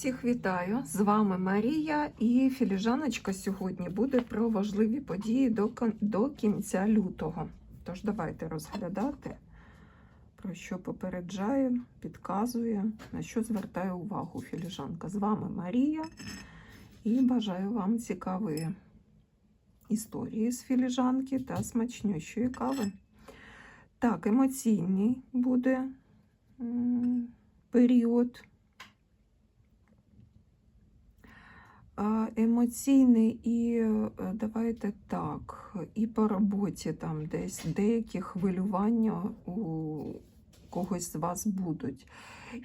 Всіх вітаю! З вами Марія і філіжаночка сьогодні буде про важливі події до, до кінця лютого. Тож давайте розглядати, про що попереджає, підказує, на що звертає увагу філіжанка. З вами Марія і бажаю вам цікавої історії з філіжанки та смачнющої кави. Так, емоційний буде період. Емоційний і е, давайте так, і по роботі там десь деякі хвилювання у когось з вас будуть.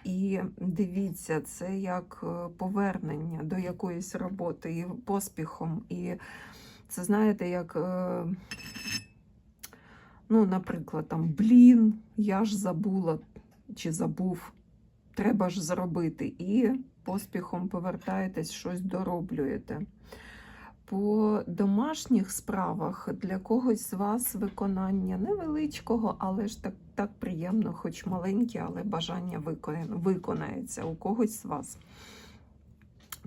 І дивіться, це як е, повернення до якоїсь роботи і поспіхом. І це знаєте, як, е, ну, наприклад, там, блін, я ж забула чи забув, треба ж зробити. І поспіхом повертаєтесь, щось дороблюєте. По домашніх справах для когось з вас виконання невеличкого, але ж так, так приємно, хоч маленьке, але бажання виконає- виконається у когось з вас.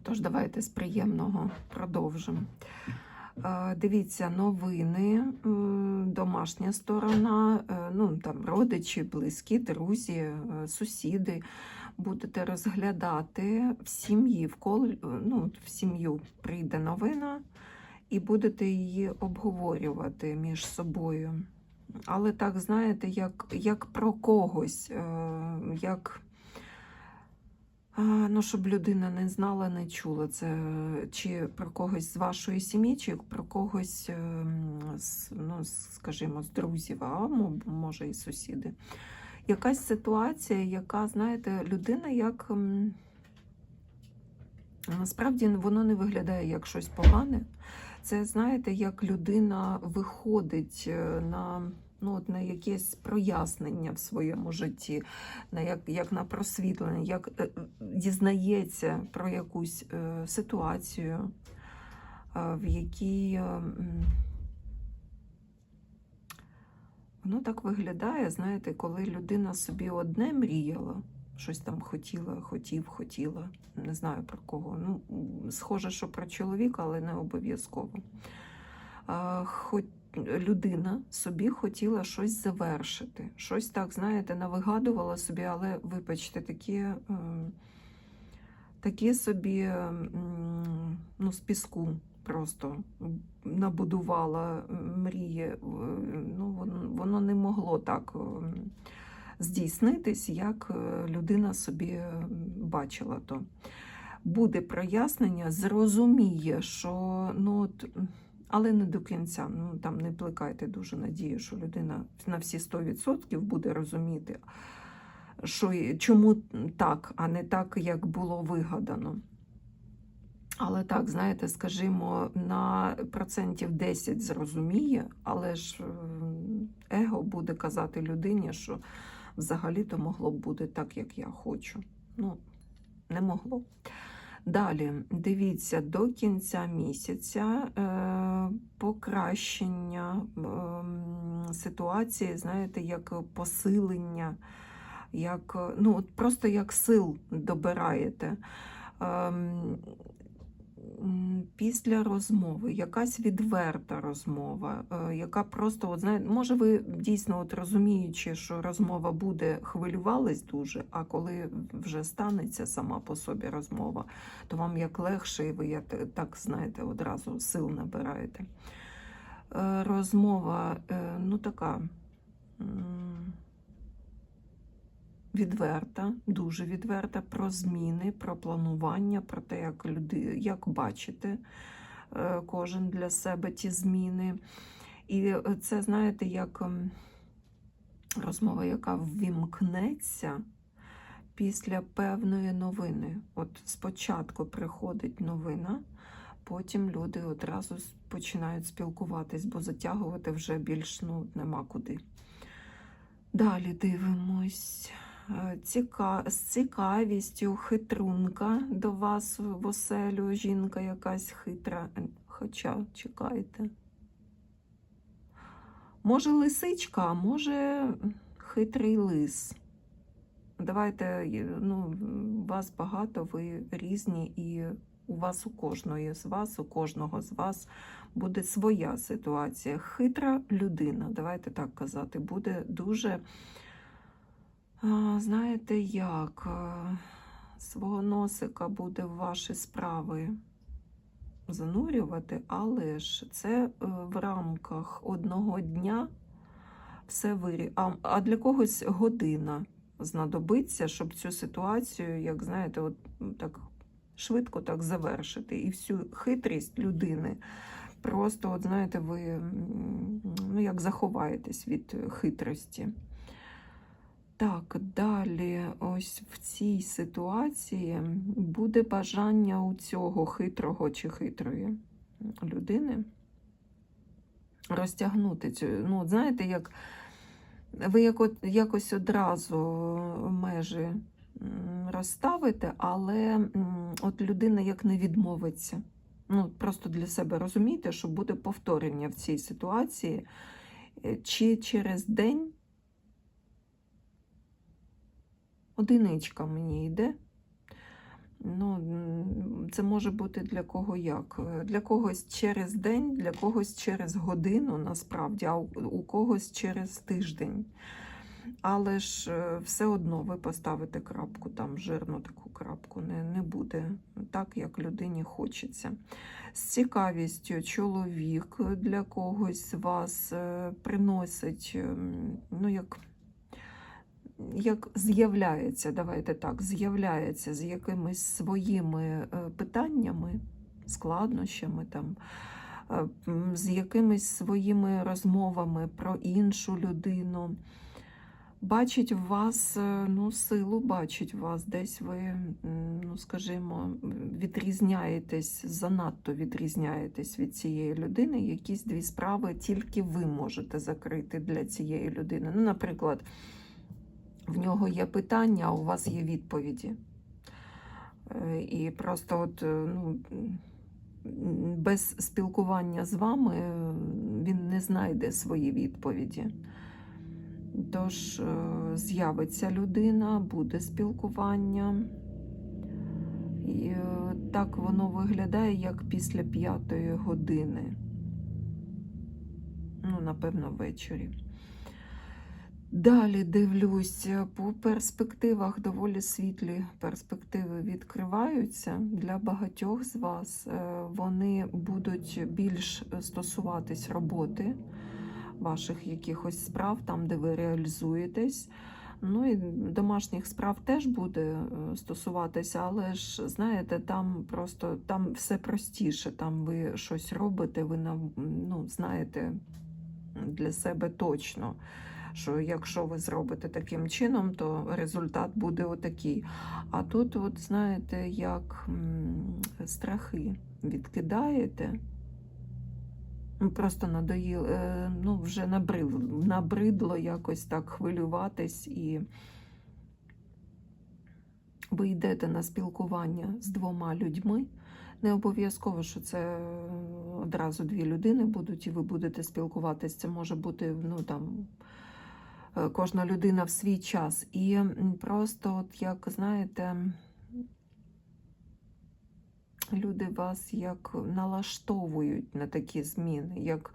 Тож давайте з приємного продовжимо. Е, Дивіться, новини, домашня сторона, е, ну там родичі, близькі, друзі, е, сусіди. Будете розглядати в сім'ї, в кол, ну, в сім'ю прийде новина, і будете її обговорювати між собою. Але так, знаєте, як, як про когось, е, як Ну, щоб людина не знала, не чула це е, чи про когось з вашої сім'ї, чи про когось, ем, ну, скажімо, з друзів, а може і сусіди. Якась ситуація, яка, знаєте, людина як. ем, Насправді воно не виглядає як щось погане. Це, знаєте, як людина виходить е, на, ну, от на якесь прояснення в своєму житті, на як, як на просвітлення, як е, дізнається про якусь е, ситуацію, в якій е, м, воно так виглядає, знаєте, коли людина собі одне мріяла, щось там хотіла, хотів, хотіла, не знаю про кого. Ну, схоже, що про чоловіка, але не обов'язково. Людина собі хотіла щось завершити. Щось так, знаєте, навигадувала собі, але, вибачте, такі, е, такі собі ну, з піску просто набудувала мрії. Е, Ну, воно, не могло так ем, здійснитись, як е, людина собі е, бачила то. Буде прояснення, зрозуміє, що ну, от, але не до кінця. Ну там не плекайте дуже надію, що людина на всі 100% буде розуміти, що чому так, а не так, як було вигадано. Але так, знаєте, скажімо, на процентів 10 зрозуміє, але ж ем, его буде казати людині, що взагалі-то могло б бути так, як я хочу. Ну, не могло. Далі, дивіться, до кінця місяця е, покращення е, ситуації, знаєте, як посилення, як, е, ну, просто як сил добираєте. М, Після розмови, якась відверта розмова, е, яка просто, от, знаєте, може, ви дійсно от розуміючи, що розмова буде, хвилювались дуже, а коли вже станеться сама по собі розмова, то вам як легше, і ви як, так знаєте, одразу сил набираєте. Е, Розмова, е, ну така. Відверта, дуже відверта про зміни, про планування, про те, як люди, як бачите кожен для себе ті зміни. І е, це, знаєте, як ем, розмова, яка ввімкнеться після певної новини. От спочатку приходить новина, потім люди одразу починають спілкуватись, бо затягувати вже більш ну, нема куди. Далі дивимось. З цікавістю хитрунка до вас в оселю, жінка якась хитра. Хоча, чекайте. Може, лисичка, а може хитрий лис. Давайте, ну, вас багато, ви різні, і у вас у кожної з вас, у кожного з вас буде своя ситуація. Хитра людина, давайте так казати, буде дуже, знаєте, як свого носика буде в ваші справи занурювати, але ж це е, в рамках одного дня все вирі. А, а для когось година знадобиться, щоб цю ситуацію, як знаєте, от так швидко так завершити. І всю хитрість людини. Просто, от знаєте, ви ну, як заховаєтесь від хитрості. Так, далі, ось в цій ситуації буде бажання у цього хитрого чи хитрої людини розтягнути цю. Ну, знаєте, як ви якось одразу межі розставите, але от людина як не відмовиться. Ну, просто для себе розумієте, що буде повторення в цій ситуації, Е, чи через день одиничка мені йде. Ну, це може бути для кого як. Е, Для когось через день, для когось через годину, насправді, а у, когось через тиждень. Але ж е, все одно ви поставите крапку, там жирну таку крапку, не, не буде так, як людині хочеться. З цікавістю чоловік для когось вас е, приносить, ем, ну, як як з'являється, давайте так, з'являється з якимись своїми е, питаннями, складнощами, там, е, з якимись своїми розмовами про іншу людину. Бачить в вас е, ну, силу, бачить в вас, десь ви, ну, скажімо, відрізняєтесь, занадто відрізняєтесь від цієї людини. Якісь дві справи тільки ви можете закрити для цієї людини. Ну, наприклад, в нього є питання, а у вас є відповіді. Е, І просто от, е, ну, без спілкування з вами е, він не знайде свої відповіді. Тож з'явиться людина, буде спілкування. І так воно виглядає, як після п'ятої години. Ну, напевно, ввечері. Далі дивлюсь, по перспективах доволі світлі перспективи відкриваються для багатьох з вас. Е, Вони будуть більш стосуватись роботи, ваших якихось справ, там, де ви реалізуєтесь. Ну і домашніх справ теж буде е, стосуватися, але ж знаєте, там просто там все простіше. Там ви щось робите, ви нав- ну, знаєте для себе точно що якщо ви зробите таким чином, то результат буде отакий. А тут, от знаєте, як страхи відкидаєте. Ну, Просто надоїло, е, ну, вже набридло, набридло якось так хвилюватись, і ви йдете на спілкування з двома людьми. Не обов'язково, що це одразу дві людини будуть, і ви будете спілкуватись. Це може бути ну, там, кожна людина в свій час. І просто, от як знаєте, люди вас як налаштовують на такі зміни, як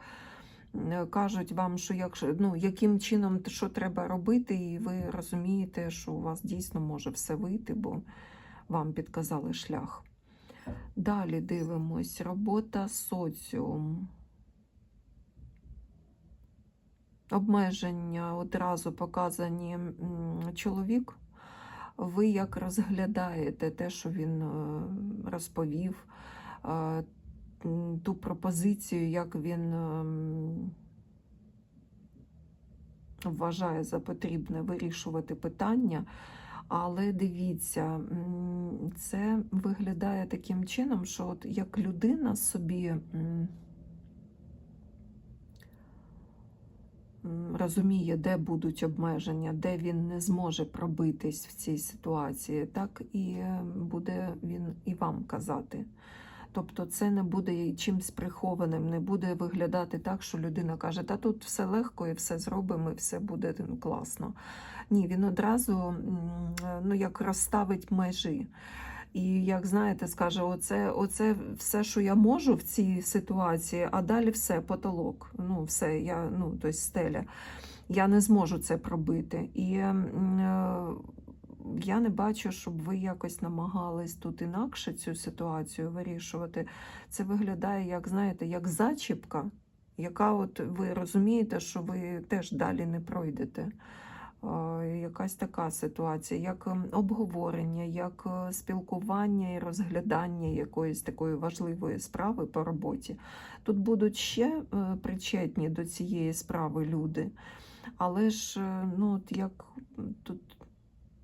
е, кажуть вам, що якщо, ну, яким чином що треба робити, і ви розумієте, що у вас дійсно може все вийти, бо вам підказали шлях. Далі дивимось. Робота соціум. Обмеження одразу показані чоловік. Ви як розглядаєте те, що він е, розповів, е, ту пропозицію, як він ем, вважає за потрібне вирішувати питання. Але дивіться, це виглядає таким чином, що от як людина собі розуміє, де будуть обмеження, де він не зможе пробитись в цій ситуації, так і е, буде він і вам казати. Тобто це не буде чимсь прихованим, не буде виглядати так, що людина каже, та тут все легко і все зробимо, і все буде класно. Ні, він одразу ну, як розставить межі. І як знаєте, скаже, оце, оце все, що я можу в цій ситуації, а далі все, потолок. Ну, все, я, ну, тобто стеля. Я не зможу це пробити. І е, я не бачу, щоб ви якось намагались тут інакше цю ситуацію вирішувати. Це виглядає, як знаєте, як зачіпка, яка от ви розумієте, що ви теж далі не пройдете. Е, Якась така ситуація, як ем, обговорення, як е, спілкування і розглядання якоїсь такої важливої справи по роботі. Тут будуть ще е, причетні до цієї справи люди, але ж ну, от як тут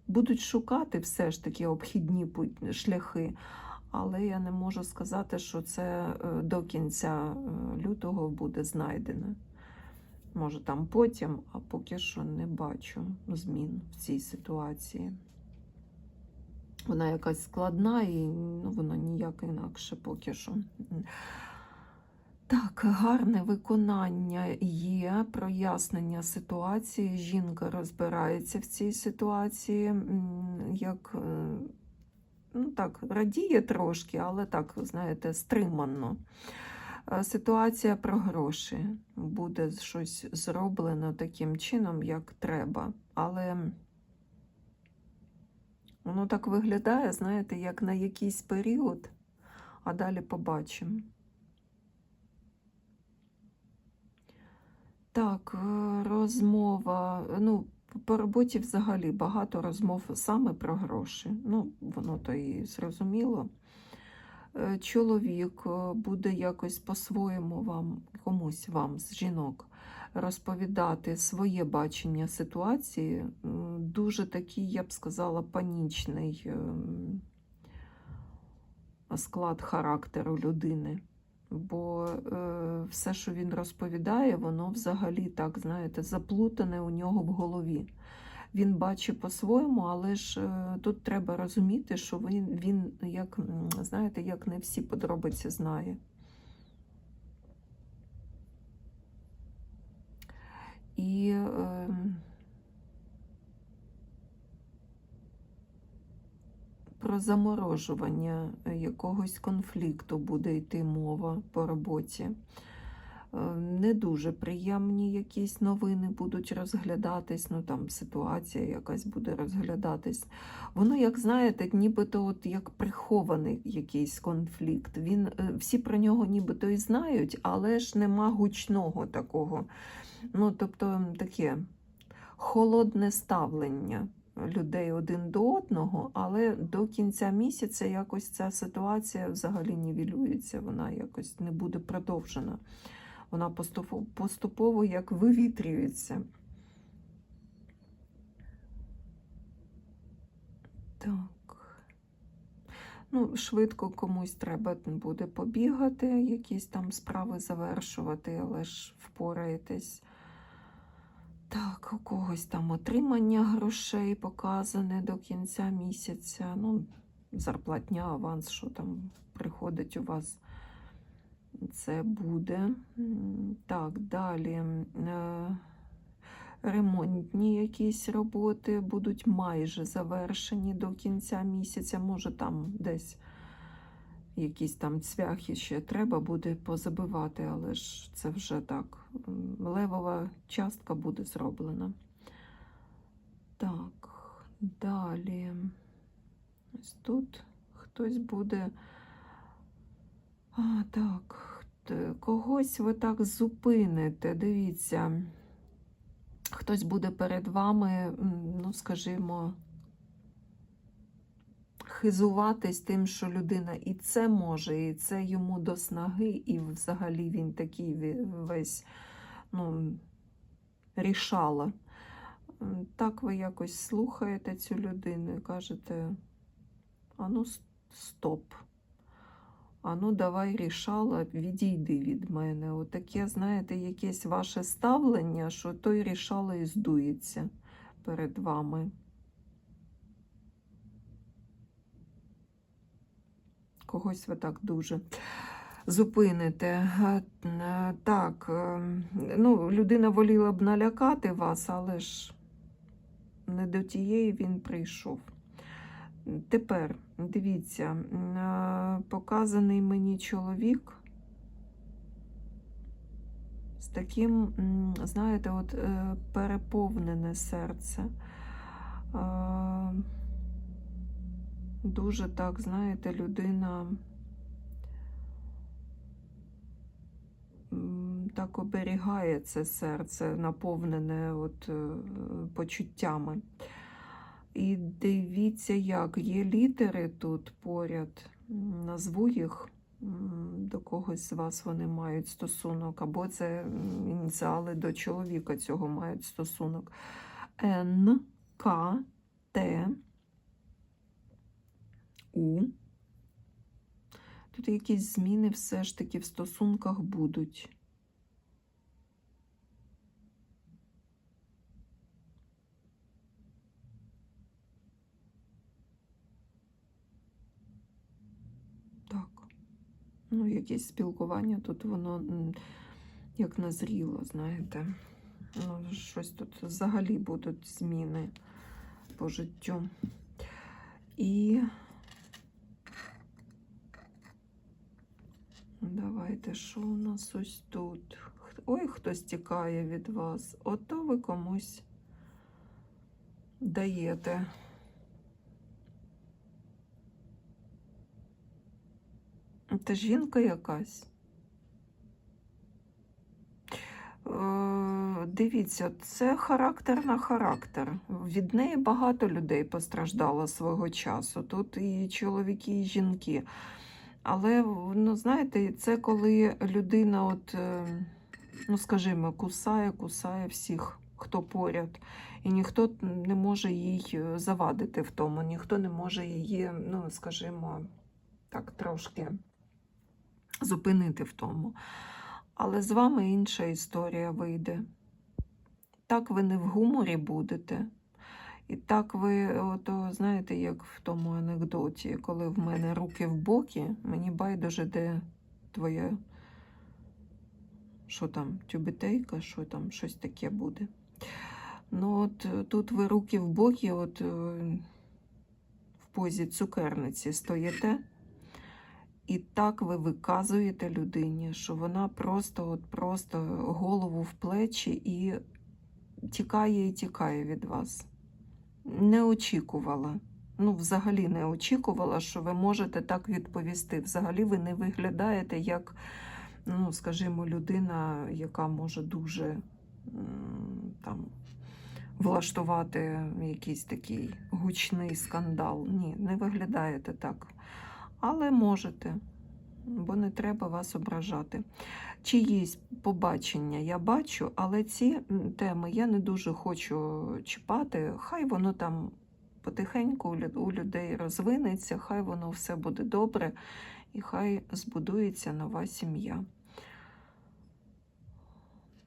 будуть шукати все ж таки обхідні шляхи. Але я не можу сказати, що це до кінця лютого буде знайдено. Може, там потім, а поки що не бачу змін в цій ситуації. Вона якась складна і ну, вона ніяк інакше поки що. Так, гарне виконання є, прояснення ситуації. Жінка розбирається в цій ситуації, як е, ну так, радіє трошки, але так, знаєте, стримано. Ситуація про гроші. Буде щось зроблено таким чином, як треба. Але воно так виглядає, знаєте, як на якийсь період, а далі побачимо. Так, е, розмова. Ну, по роботі взагалі багато розмов саме про гроші. Ну, воно то і зрозуміло. Е, Чоловік е, буде якось по-своєму вам, комусь вам з жінок, розповідати своє бачення ситуації. Дуже такий, я б сказала, панічний ем, склад характеру людини. Бо е, все, що він розповідає, воно взагалі так, знаєте, заплутане у нього в голові. Він бачить по-своєму, але ж е, тут треба розуміти, що він, він як, знаєте, як не всі подробиці знає. І е, про заморожування якогось конфлікту буде йти мова по роботі. Е, Не дуже приємні якісь новини будуть розглядатись, ну там ситуація якась буде розглядатись. Воно, як знаєте, нібито от як прихований якийсь конфлікт. Він, е, всі про нього нібито і знають, але ж нема гучного такого. Ну, тобто таке холодне ставлення людей один до одного, але до кінця місяця якось ця ситуація взагалі нівелюється, вона якось не буде продовжена. Вона поступово, як вивітрюється. Так. Ну, швидко комусь треба буде побігати, якісь там справи завершувати, але ж впораєтесь. Так, у когось там отримання грошей показане до кінця місяця. Ну, зарплатня, аванс, що там приходить у вас, це буде. Так, далі. е, Ремонтні якісь роботи будуть майже завершені до кінця місяця. Може, там десь якісь там цвяхи ще треба буде позабивати, але ж це вже так. Левова частка буде зроблена. Так, далі. Ось тут хтось буде. А, так, когось ви так зупините. Дивіться. Хтось буде перед вами, ну, скажімо, хизуватись тим, що людина і це може, і це йому до снаги, і взагалі він такий весь ну, рішала. Так ви якось слухаєте цю людину і кажете: а ну стоп. А ну давай рішала, відійди від мене. Отаке, знаєте, якесь ваше ставлення, що той рішала і здується перед вами. Когось ви так дуже зупините. Так, е, ну, людина воліла б налякати вас, але ж не до тієї він прийшов. Тепер дивіться, е, показаний мені чоловік з таким, знаєте, от е, переповнене серце. Е, Дуже так, знаєте, людина так оберігає це серце, наповнене от, почуттями. І дивіться, як є літери тут поряд. Назву їх, до когось з вас вони мають стосунок, або це ініціали до чоловіка цього мають стосунок. Н, К, Т, У. Тут якісь зміни все ж таки в стосунках будуть. Так. Ну, якесь спілкування тут воно як назріло, знаєте. Ну, щось тут взагалі будуть зміни по життю. І давайте, що у нас ось тут? Ой, хтось тікає від вас. Ото ви комусь даєте. Це жінка якась. Е, Дивіться, це характер на характер. Від неї багато людей постраждало свого часу. Тут і чоловіки, і жінки. Але, ну, знаєте, це коли людина, от, е, ну, скажімо, кусає, кусає всіх, хто поряд. І ніхто не може їй е, завадити в тому, ніхто не може її, ну, скажімо, так трошки зупинити в тому. Але з вами інша історія вийде. Так ви не в гуморі будете. І так ви, ото, знаєте, як в тому анекдоті, коли в мене руки в боки, мені байдуже, де твоя, що там, тюбетейка, що там, щось таке буде. Ну, от тут ви руки в боки, от е, в позі цукерниці стоїте. І так ви виказуєте людині, що вона просто, от просто голову в плечі і тікає і тікає від вас. Не очікувала. Ну, взагалі не очікувала, що ви можете так відповісти. Взагалі ви не виглядаєте як, ну, скажімо, людина, яка може дуже там влаштувати якийсь такий гучний скандал. Ні, не виглядаєте так. Але можете, бо не треба вас ображати. Чиїсь побачення я бачу, але ці теми я не дуже хочу чіпати. Хай воно там потихеньку у людей розвинеться, хай воно все буде добре, і хай збудується нова сім'я.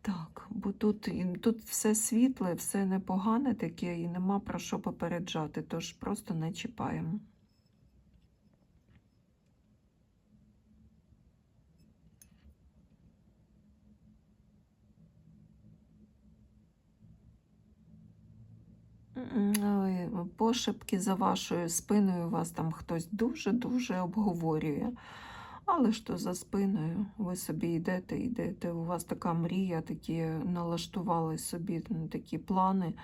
Так, бо тут, тут все світле, все непогане таке, і нема про що попереджати, тож просто не чіпаємо. Пошепки за вашою спиною вас там хтось дуже-дуже обговорює. Але ж то за спиною ви собі йдете, йдете. У вас така мрія, такі налаштували собі такі плани.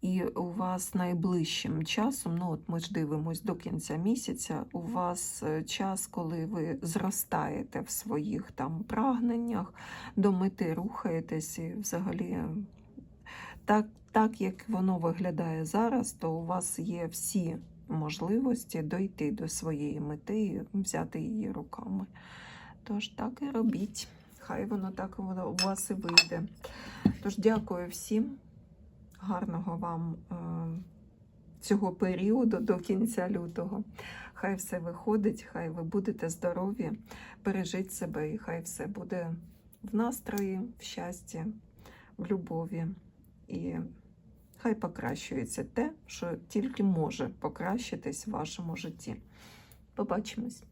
І у вас найближчим часом, ну от ми ж дивимось до кінця місяця, у вас е, час, коли ви зростаєте в своїх там прагненнях, до мети рухаєтесь і взагалі так, так як воно виглядає зараз, то у вас є всі можливості дойти до своєї мети і взяти її руками. Тож так і робіть. Хай воно так у вас і вийде. Тож дякую всім. Гарного вам е, цього періоду до кінця лютого. Хай все виходить, хай ви будете здорові, бережіть себе, і хай все буде в настрої, в щасті, в любові. І хай покращується те, що тільки може покращитись в вашому житті. Побачимось!